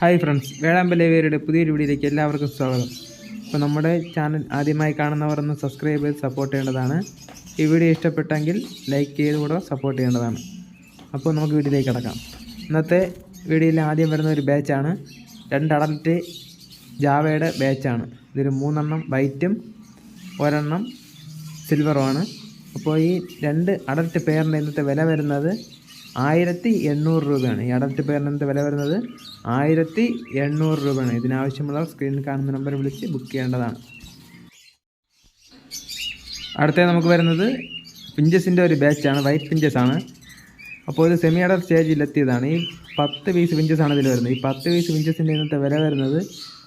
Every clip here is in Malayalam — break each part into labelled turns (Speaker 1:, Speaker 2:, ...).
Speaker 1: ഹായ് ഫ്രണ്ട്സ് വേഴാമ്പലേവേരുടെ പുതിയൊരു വീഡിയോയിലേക്ക് എല്ലാവർക്കും സ്വാഗതം. അപ്പോൾ നമ്മുടെ ചാനൽ ആദ്യമായി കാണുന്നവർ ഒന്ന് സബ്സ്ക്രൈബ് ചെയ്ത് സപ്പോർട്ട് ചെയ്യേണ്ടതാണ്. ഈ വീഡിയോ ഇഷ്ടപ്പെട്ടെങ്കിൽ ലൈക്ക് ചെയ്തുകൂടെ സപ്പോർട്ട് ചെയ്യേണ്ടതാണ്. അപ്പോൾ നമുക്ക് വീഡിയോയിലേക്ക് കിടക്കാം. ഇന്നത്തെ വീഡിയോയിൽ ആദ്യം വരുന്ന ഒരു ബാച്ചാണ് രണ്ട് അഡൽറ്റ് ജാവയുടെ ബാച്ചാണ് ഇതൊരു മൂന്നെണ്ണം വൈറ്റും ഒരെണ്ണം സിൽവറുമാണ് അപ്പോൾ ഈ രണ്ട് അഡൽറ്റ് പെയറിന്റെ ഇന്നത്തെ വില വരുന്നത് ആയിരത്തി എണ്ണൂറ് രൂപയാണ്. ഈ അഡൽറ്റ് പേരിനെന്ത് വില വരുന്നത്? ആയിരത്തി എണ്ണൂറ് രൂപയാണ്. ഇതിനാവശ്യമുള്ള സ്ക്രീനിൽ കാണുന്ന നമ്പർ വിളിച്ച് ബുക്ക് ചെയ്യേണ്ടതാണ്. അടുത്തേ നമുക്ക് വരുന്നത് പിഞ്ചസിന്റെ ഒരു ബാച്ചാണ് വൈറ്റ് പിഞ്ചസ് ആണ്. അപ്പോൾ ഇത് സെമി അഡർ സ്റ്റേജിലെത്തിയതാണ് ഈ പത്ത് പീസ് പിഞ്ചസ് ആണ് ഇതിൽ വരുന്നത്. ഈ പത്ത് പീസ് പിഞ്ചസിന്റെ ഇന്നത്തെ വില വരുന്നത്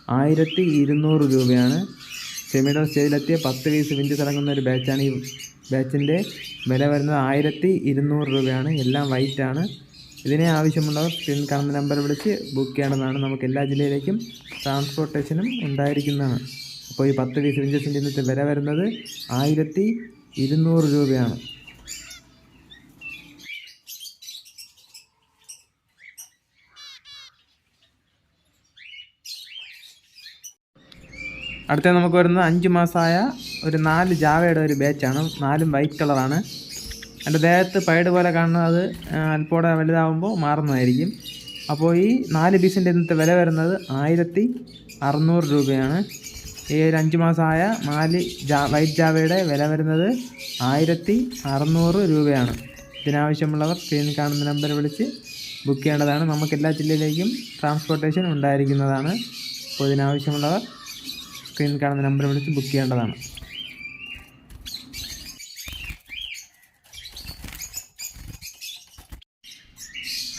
Speaker 1: ആയിരത്തി ഇരുന്നൂറ് രൂപയാണ്. സെമി അഡർ സ്റ്റേജിലെത്തിയ പത്ത് പീസ് വിഞ്ചസ് അടങ്ങുന്ന ഒരു ബാച്ചാണ് ഈ ബാച്ചിന്റെ വില വരുന്നത് ആയിരത്തി ഇരുന്നൂറ് രൂപയാണ്. എല്ലാം വൈറ്റ് ആണ് ഇതിനെ ആവശ്യമുള്ളവർ സ്ക്രീൻ കാണുന്ന നമ്പർ വിളിച്ച് ബുക്ക് ചെയ്യണമെന്നാണ് നമുക്ക് എല്ലാ ജില്ലയിലേക്കും ട്രാൻസ്പോർട്ടേഷനും ഉണ്ടായിരിക്കുന്നതാണ്. അപ്പോൾ ഈ പത്ത് പീസ് വിഞ്ചസിന്റെ ഇന്നത്തെ വില വരുന്നത് ആയിരത്തി ഇരുന്നൂറ് രൂപയാണ്. അടുത്ത നമുക്ക് വരുന്നത് അഞ്ച് മാസമായ ഒരു നാല് ജാവയുടെ ഒരു ബാച്ചാണ് നാലും വൈറ്റ് കളറാണ് എന്റെ ദേഹത്ത് പൈഡ് പോലെ കാണുന്നത് അത് അല്പോടെ വലുതാവുമ്പോൾ മാറുന്നതായിരിക്കും. അപ്പോൾ ഈ നാല് പീസിന്റെ ഇന്നത്തെ വില വരുന്നത് ആയിരത്തി അറുന്നൂറ് രൂപയാണ്. ഈ ഒരു അഞ്ച് മാസമായ നാല് ജാ വൈറ്റ് ജാവയുടെ വില വരുന്നത് ആയിരത്തി അറുന്നൂറ് രൂപയാണ്. ഇതിനാവശ്യമുള്ളവർ സ്ക്രീനിൽ കാണുന്ന നമ്പർ വിളിച്ച് ബുക്ക് ചെയ്യേണ്ടതാണ്. നമുക്ക് എല്ലാ ജില്ലയിലേക്കും ട്രാൻസ്പോർട്ടേഷൻ ഉണ്ടായിരിക്കുന്നതാണ്. അപ്പോൾ ഇതിനാവശ്യമുള്ളവർ സ്ക്രീനിൽ കാണുന്ന നമ്പർ വിളിച്ച് ബുക്ക് ചെയ്യേണ്ടതാണ്.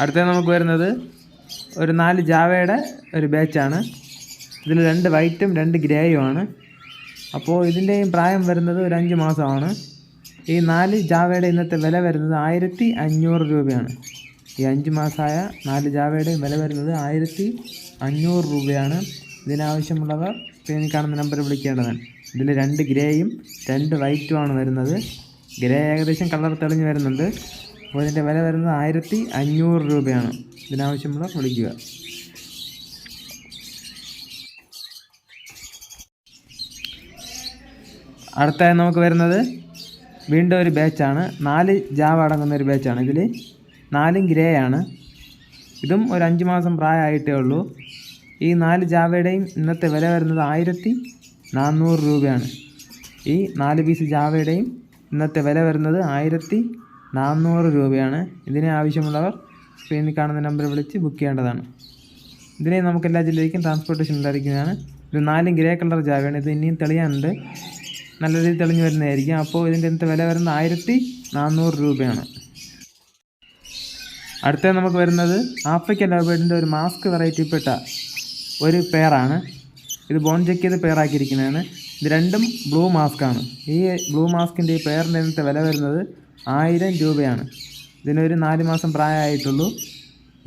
Speaker 1: അടുത്ത നമുക്ക് വരുന്നത് ഒരു നാല് ജാവയുടെ ഒരു ബാച്ചാണ് ഇതിൽ രണ്ട് വൈറ്റും രണ്ട് ഗ്രേയുമാണ് അപ്പോൾ ഇതിന്റെയും പ്രായം വരുന്നത് ഒരു അഞ്ച് മാസമാണ്. ഈ നാല് ജാവയുടെ ഇന്നത്തെ വില വരുന്നത് ആയിരത്തി അഞ്ഞൂറ് രൂപയാണ്. ഈ അഞ്ച് മാസമായ നാല് ജാവയുടെയും വില വരുന്നത് ആയിരത്തി അഞ്ഞൂറ് രൂപയാണ്. ഇതിനാവശ്യമുള്ളവർ സ്ക്രീനിൽ കാണുന്ന നമ്പർ വിളിക്കേണ്ടതാണ്. ഇതിൽ രണ്ട് ഗ്രേയും രണ്ട് വൈറ്റുമാണ് വരുന്നത്. ഗ്രേ ഏകദേശം കളർ തെളിഞ്ഞ് വരുന്നുണ്ട്. അപ്പോൾ ഇതിന്റെ വില വരുന്നത് ആയിരത്തി അഞ്ഞൂറ് രൂപയാണ്. ഇതിനാവശ്യമുള്ള വിളിക്കുക. അടുത്തായി നമുക്ക് വരുന്നത് വീണ്ടും ഒരു ബാച്ചാണ് നാല് ജാവ അടങ്ങുന്ന ഒരു ബാച്ചാണ് ഇതിൽ നാലും ഗ്രേ ആണ്. ഇതും ഒരു അഞ്ച് മാസം പ്രായമായിട്ടേ ഉള്ളൂ. ഈ നാല് ജാവയുടെയും ഇന്നത്തെ വില വരുന്നത് ആയിരത്തി നാനൂറ് രൂപയാണ്. ഈ നാല് പീസ് ജാവയുടെയും ഇന്നത്തെ വില വരുന്നത് ആയിരത്തി നാനൂറ് രൂപയാണ്. ഇതിനെ ആവശ്യമുള്ളവർ സ്ക്രീനിൽ കാണുന്ന നമ്പർ വിളിച്ച് ബുക്ക് ചെയ്യേണ്ടതാണ്. ഇതിനെ നമുക്ക് എല്ലാ ജില്ലയിലേക്കും ട്രാൻസ്പോർട്ടേഷൻ ഉണ്ടായിരിക്കുന്നതാണ്. ഇത് നാലും ഗ്രേ കളർ ജാവയാണ്. ഇത് ഇനിയും തെളിയാനുണ്ട്. നല്ല രീതിയിൽ തെളിഞ്ഞു വരുന്നതായിരിക്കും. അപ്പോൾ ഇതിന്റെ ഇന്നത്തെ വില വരുന്നത് ആയിരത്തി നാനൂറ് രൂപയാണ്. അടുത്ത നമുക്ക് വരുന്നത് ആഫ്രിക്കൻ ലോബേഡിന്റെ ഒരു മാസ്ക് വെറൈറ്റിപ്പെട്ട ഒരു പെയറാണ് ഇത് ബോൺ ചെക്ക് ചെയ്ത് പെയറാക്കിയിരിക്കുന്നതാണ് ഇത് രണ്ടും ബ്ലൂ മാസ്കാണ് ഈ ബ്ലൂ മാസ്കിന്റെ ഈ പെയറിന്റെ ഇന്നത്തെ വില വരുന്നത് ആയിരം രൂപയാണ്. ഇതിനൊരു നാല് മാസം പ്രായമായിട്ടുള്ളൂ.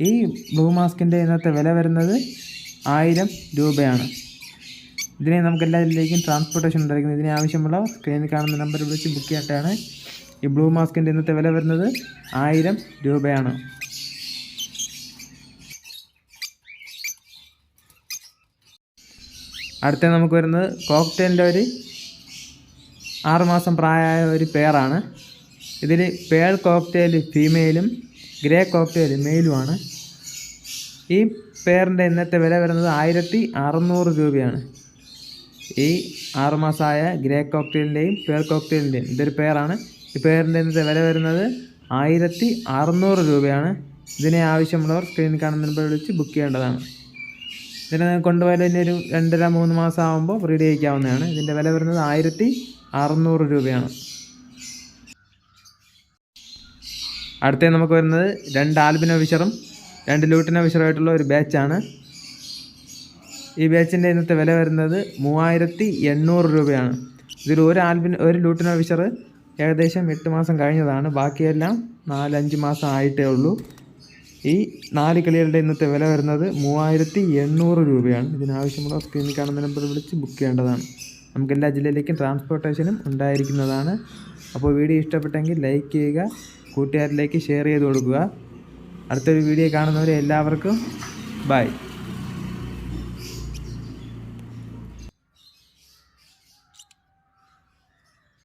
Speaker 1: ഈ ബ്ലൂ മാസ്കിന്റെ ഇന്നത്തെ വില വരുന്നത് ആയിരം രൂപയാണ്. ഇതിനെ നമുക്ക് എല്ലാ ജില്ലയിലേക്കും ട്രാൻസ്പോർട്ടേഷൻ ഉണ്ടായിരിക്കുന്നത്. ഇതിന് ആവശ്യമുള്ള സ്ക്രീനിൽ കാണുന്ന നമ്പർ വിളിച്ച് ബുക്ക് ചെയ്യട്ടാണ് ഈ ബ്ലൂ മാസ്കിന്റെ ഇന്നത്തെ വില വരുന്നത് ആയിരം രൂപയാണ്. അടുത്ത നമുക്ക് വരുന്നത് കോക്ടെയിലിന്റെ ഒരു ആറുമാസം പ്രായമായ ഒരു പെയറാണ് ഇതിൽ പേൾ കോക്ടെയിൽ ഫീമെയിലും ഗ്രേ കോക്ടെയിൽ മെയിലുമാണ് ഈ പെയറിന്റെ ഇന്നത്തെ വില വരുന്നത് ആയിരത്തി അറുന്നൂറ് രൂപയാണ്. ഈ ആറുമാസമായ ഗ്രേ കോക്ടെയിലിന്റെയും പേൾ കോക്ടെയിലിന്റെയും ഇതൊരു പെയറാണ് ഈ പെയറിന്റെ ഇന്നത്തെ വില വരുന്നത് ആയിരത്തി അറുന്നൂറ് രൂപയാണ്. ഇതിനെ ആവശ്യമുള്ളവർ സ്ക്രീനിൽ കാണുന്നതിന് വിളിച്ച് ബുക്ക് ചെയ്യേണ്ടതാണ്. ഇതിനെ കൊണ്ടുപോയാൽ ഇനി ഒരു രണ്ടര മൂന്ന് മാസം ആകുമ്പോൾ റെഡി ആയിക്കാവുന്നതാണ് ഇതിന്റെ വില വരുന്നത് ആയിരത്തി അറുന്നൂറ് രൂപയാണ്. അടുത്തേ നമുക്ക് വരുന്നത് രണ്ട് ആൽബിനോ വിഷറും രണ്ട് ലൂട്ടിനോ വിഷറുമായിട്ടുള്ള ഒരു ബാച്ചാണ് ഈ ബാച്ചിന്റെ ഇന്നത്തെ വില വരുന്നത് മൂവായിരത്തി എണ്ണൂറ് രൂപയാണ്. ഇതിൽ ഒരു ആൽബിൻ ഒരു ലൂട്ടിനോ വിഷർ ഏകദേശം എട്ട് മാസം കഴിഞ്ഞതാണ്. ബാക്കിയെല്ലാം നാലഞ്ച് മാസം ആയിട്ടേ ഉള്ളൂ. ഈ നാല് കളികളുടെ ഇന്നത്തെ വില വരുന്നത് മൂവായിരത്തി എണ്ണൂറ് രൂപയാണ്. ഇതിനാവശ്യമുള്ള സ്ക്രീനിൽ കാണുന്ന നമ്പർ വിളിച്ച് ബുക്ക് ചെയ്യേണ്ടതാണ്. നമുക്ക് എല്ലാ ജില്ലയിലേക്കും ട്രാൻസ്പോർട്ടേഷനും ഉണ്ടായിരിക്കുന്നതാണ്. അപ്പോൾ വീഡിയോ ഇഷ്ടപ്പെട്ടെങ്കിൽ ലൈക്ക് ചെയ്യുക കൂട്ടുകാരിലേക്ക് ഷെയർ ചെയ്ത് കൊടുക്കുക. അടുത്തൊരു വീഡിയോ കാണുന്നവരെ എല്ലാവർക്കും ബൈ